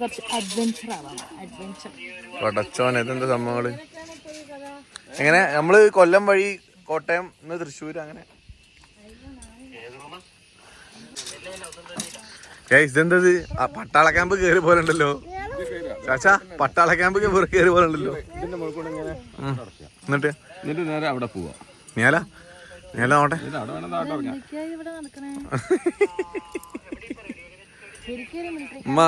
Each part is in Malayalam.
കുറച്ച് അഡ്വഞ്ചർ ആവാം. അഡ്വഞ്ചർ പടച്ചോൻ ഇതെന്താ സംഭവങ്ങൾ? എങ്ങനെ? നമ്മൾ കൊല്ലം വഴി കോട്ടയം ഇന്ന് തൃശ്ശൂർ അങ്ങനെ. ഇതെന്തത്? ആ പട്ടാള ക്യാമ്പ് കേറി പോലെ ഉണ്ടല്ലോ ചാച്ചാ പട്ടാള ക്യാമ്പ് കേറി പോലെ ഉണ്ടല്ലോ എന്നിട്ട്? എന്നിട്ട് നേരെ അവിടെ പോവാ. നീല നീല നോട്ടെ ഉമ്മ.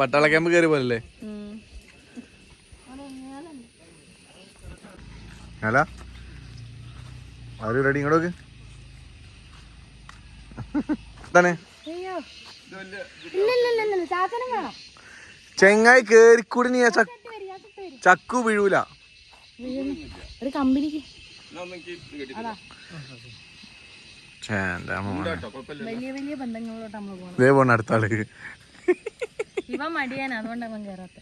പട്ടാള ക്യാമ്പ് കേറി പോലല്ലേ അല്ല. ആരും റെഡി ഇങ്ങോട്ട് എന്താണ് ചെങ്ങായി കേറിക്കൂടി നീ ചക്ക വീഴൂല. വീഴുന്നു. ഒരു കമ്പനിക്ക്. അതാ ഛേ, എന്റെ മോനെ. വലിയ വലിയ ബന്ധങ്ങളിലോട്ട് നമ്മൾ പോകണം ഇതേ പോണ അടുത്ത ആൾ. ഇവ മടിയാണ് അതുകൊണ്ടാണ് അവൻ കയറാത്ത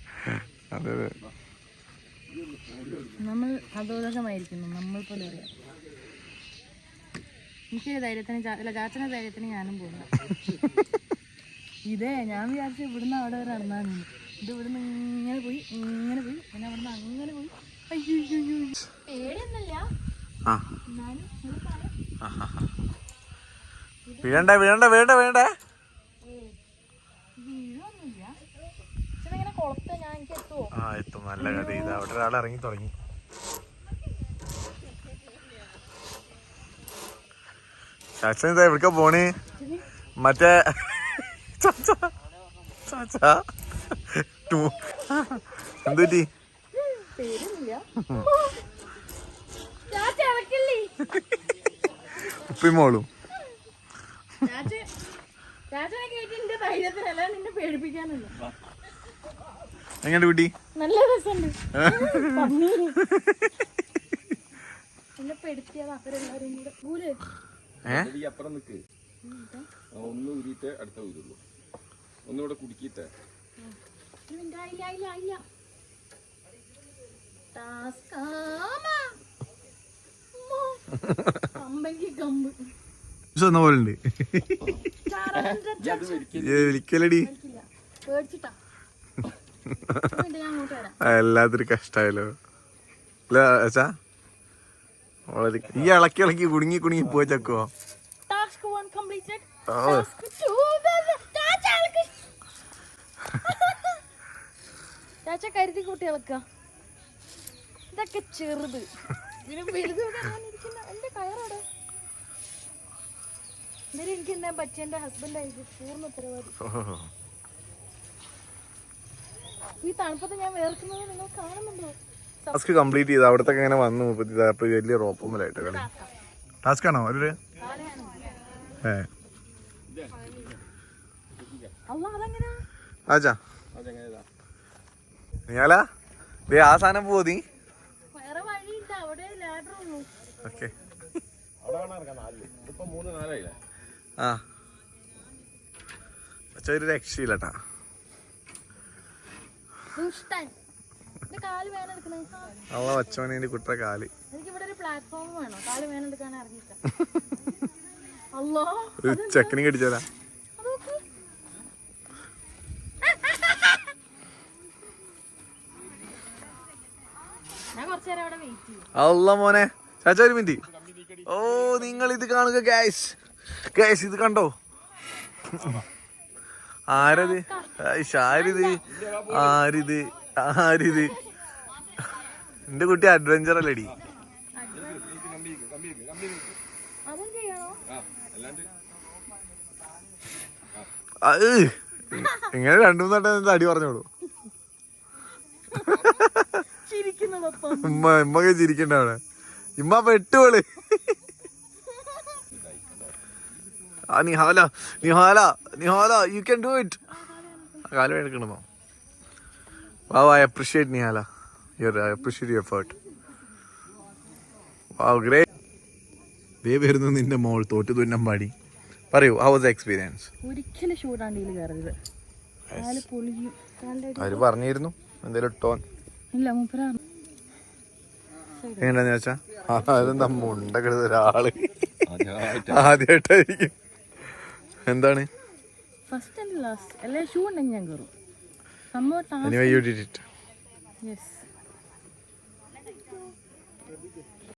അതെ അതെ. നമ്മൾ അതോദകമായിരിക്കുന്നു നമ്മൾ പോലെ അറിയാം എനിക്ക് ധൈര്യത്തിന് ചാ- അല്ല ചാച്ചന്റെ ധൈര്യത്തിന് ഞാനും പോകുന്നു ഇതേ ഞാൻ വിചാരിച്ചു ഇവിടുന്ന് അവിടെ വരെ നടന്നാൽ ഇത് ഇവിടുന്ന് ഇങ്ങനെ പോയി ഇങ്ങനെ പോയി പിന്നെ അവിടുന്ന് അങ്ങനെ പോയി. അയ്യോ അയ്യോ, അയ്യോ പേടിയൊന്നുമില്ല. ആ. എന്നാലും ഒരു ആഹാ. വീഴണ്ട വീഴണ്ട വീഴണ്ട വീഴണ്ടേ വീഴൊന്നുമില്ല പക്ഷെ ഇങ്ങനെ കുളത്ത് ഞാൻ എനിക്ക് എത്തുമോ എത്തും നല്ല കഥ. ഇത് അവിടെ ഒരാൾ ഇറങ്ങി തുടങ്ങി. ചാച്ചൻ ഇതാ എവിടക്ക പോണേ? മറ്റേ ചാച്ച ചാച്ച. ടൂ. എന്ത് പറ്റി? പേടിയൊന്നുമില്ല ചാച്ച ഇറക്കില്ലേ? ഉപ്പി മോളും ചാച്ച ചാച്ചനെ കേട്ടി ധൈര്യത്തിലല്ല നിന്നെ പേടിപ്പിക്കാനല്ല എങ്ങനെ കുട്ടി? നല്ല രസമുണ്ട്. അപ്പുറം നിക്ക്. ഒന്ന് ഊരിയിട്ട് അടുത്ത ഊരുള്ളൂ ഒന്നുകൂടെ കുടുക്കിയിട്ട്. പോലെ വിളിക്കലടി പേടിച്ചിട്ടാ. വരാം കഷ്ടായല്ലോ. അല്ല അച്ഛാ. വളരെ ഈ ഇളക്കി ഇളക്കി കുടുങ്ങി കുടുങ്ങി പോയി ചക്കുവോ ചാച്ച കരുതി കൂട്ടി ഇളക്ക ഇതൊക്കെ ചെറുത്. എന്റെ കയറോടെ എനിക്ക് എന്താ പറ്റിയ എന്റെ ഹസ്ബൻഡ് ആയിരിക്കും പൂർണ ഉത്തരവാദി. ഈ തണുപ്പത്ത് ഞാൻ വേർക്കുന്നത് നിങ്ങൾ കാണുന്നുണ്ടോ? ടാസ്ക് കംപ്ലീറ്റ് ചെയ്ത് അവിടത്തെ ഇങ്ങനെ വന്നു. മുപ്പത്തി വലിയ റോപ്പുമ്മലായിട്ട് കളി. ടാസ്ക് ആണോ? ഒരു ആച്ചാ നീയാല? ദേ ആ സാധനം പോവോ നീ? ഓക്കെ. ആ. ഒരു രക്ഷയില്ലട്ടാ ദുഷ്ടൻ എന്റെ കാൽ വേന എടുക്കണേ അവളെ വച്ചവനെ കുട്ട കാൽ എനിക്ക് ഇവിടെ ഒരു പ്ലാറ്റ്ഫോം വേണം കാൽ വേന അല്ലോ ഒരു ചെക്കനും കടിച്ചാലാ അല്ല മോനെ. ചാച്ച ഒരു മിനിറ്റ് ഓ നിങ്ങൾ ഇത് കാണുക ഗ്യാസ് ഗ്യാസ് ഇത് കണ്ടോ? ആരത്? ആരിത് ആരിത് ആരിത് എന്റെ കുട്ടി അഡ്വഞ്ചർ അല്ലേടി. ഇങ്ങനെ രണ്ടു മൂന്ന് അടി പറഞ്ഞോളൂ. ഉമ്മ ചിരിക്കണ്ട അവിടെ. ഇമ്മ പെട്ടുപോൾ ആ Nihala Nihala Nihala you can do it കാലം എടുക്കണമോ wow I appreciate Nihala. Your I appreciate your effort wow great ദേ വരുന്നു നിന്റെ മോൾ തോറ്റു തുന്നം പാടി. പറയൂ ഹൗ വാസ് എക്സ്പീരിയൻസ് ഒരിക്കലും ഷൂടാണ്ടിയിൽ കയറരുത്. അവർ പറഞ്ഞിരുന്നു എന്തേലും ടോൺ ഇല്ല എങ്ങനെയാന്ന് വെച്ചാ? അതെന്താ മുണ്ടക്കെടുത്ത ഒരാൾ. ആദ്യമായിട്ട് ആദ്യമായിട്ടായിരിക്കും. എന്താണ്? ഫസ്റ്റ് ആൻഡ് ലാസ്റ്റ് അല്ലെ ഷൂ ഉണ്ടെങ്കിൽ ഞാൻ കയറും സംഭവം യെസ്